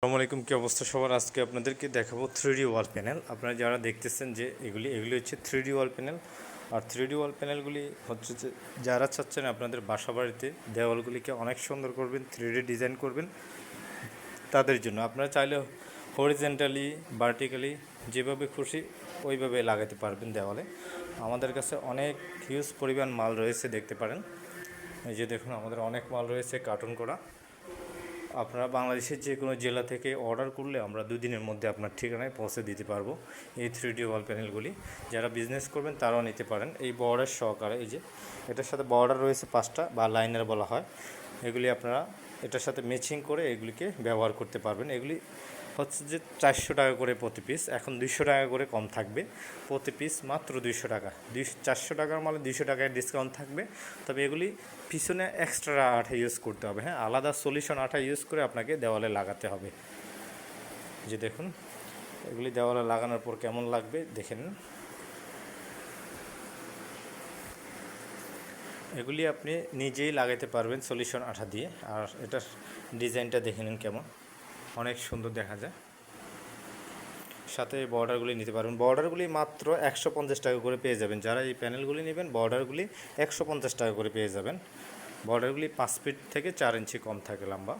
আসসালামু আলাইকুম, কী অবস্থা সবার? আজকে আপনাদেরকে দেখাবো থ্রি ওয়াল প্যানেল আপনারা যারা দেখতেছেন যে এগুলি এগুলি হচ্ছে থ্রি ওয়াল প্যানেল আর থ্রি ওয়াল প্যানেলগুলি হচ্ছে যে যারা চাচ্ছেন আপনাদের বাসা বাড়িতে দেওয়ালগুলিকে অনেক সুন্দর করবেন থ্রি ডিজাইন করবেন তাদের জন্য। আপনারা চাইলে হরিজেন্টালি ভার্টিক্যালি যেভাবে খুশি ওইভাবে লাগাতে পারবেন দেওয়ালে। আমাদের কাছে অনেক হিউজ পরিমাণ মাল রয়েছে, দেখতে পারেন। এই যে দেখুন, আমাদের অনেক মাল রয়েছে কার্টুন করা। আপনারা বাংলাদেশের যে কোনো জেলা থেকে অর্ডার করলে আমরা দুদিনের মধ্যে আপনার ঠিকানায় পৌঁছে দিতে পারব এই থ্রি ডি ওয়াল প্যানেলগুলি যারা বিজনেস করবেন তারাও নিতে পারেন। এই বর্ডার সহকারে এই যে, এটার সাথে বর্ডার রয়েছে পাঁচটা বা লাইনার বলা হয়। এগুলি আপনারা এটার সাথে ম্যাচিং করে এগুলিকে ব্যবহার করতে পারবেন। এগুলি হচ্ছে যে চারশো টাকা করে প্রতি পিস এখন দুইশো টাকা করে কম থাকবে। প্রতি পিস মাত্র দুইশো টাকা। দুই চারশো টাকার মালে দুইশো টাকায় ডিসকাউন্ট থাকবে। তবে এগুলি পিছনে এক্সট্রা আঠা ইউজ করতে হবে হ্যাঁ? আলাদা সলিউশন আঠা ইউজ করে আপনাকে দেওয়ালে লাগাতে হবে। যে দেখুন, এগুলি দেওয়ালে লাগানোর পর কেমন লাগবে দেখে নিন। এগুলি আপনি নিজেই লাগাইতে পারবেন সলিউশন আঠা দিয়ে। আর এটার ডিজাইনটা দেখে নিন কেমন। অনেক সুন্দর দেখা যায়। সাথে বর্ডারগুলি নিতে পারবেন। বর্ডারগুলি মাত্র একশো পঞ্চাশ টাকা করে পেয়ে যাবেন। যারা এই প্যানেলগুলি নেবেন, বর্ডারগুলি একশো পঞ্চাশ টাকা করে পেয়ে যাবেন। বর্ডারগুলি পাঁচ ফিট থেকে চার ইঞ্চি কম থাকে লম্বা।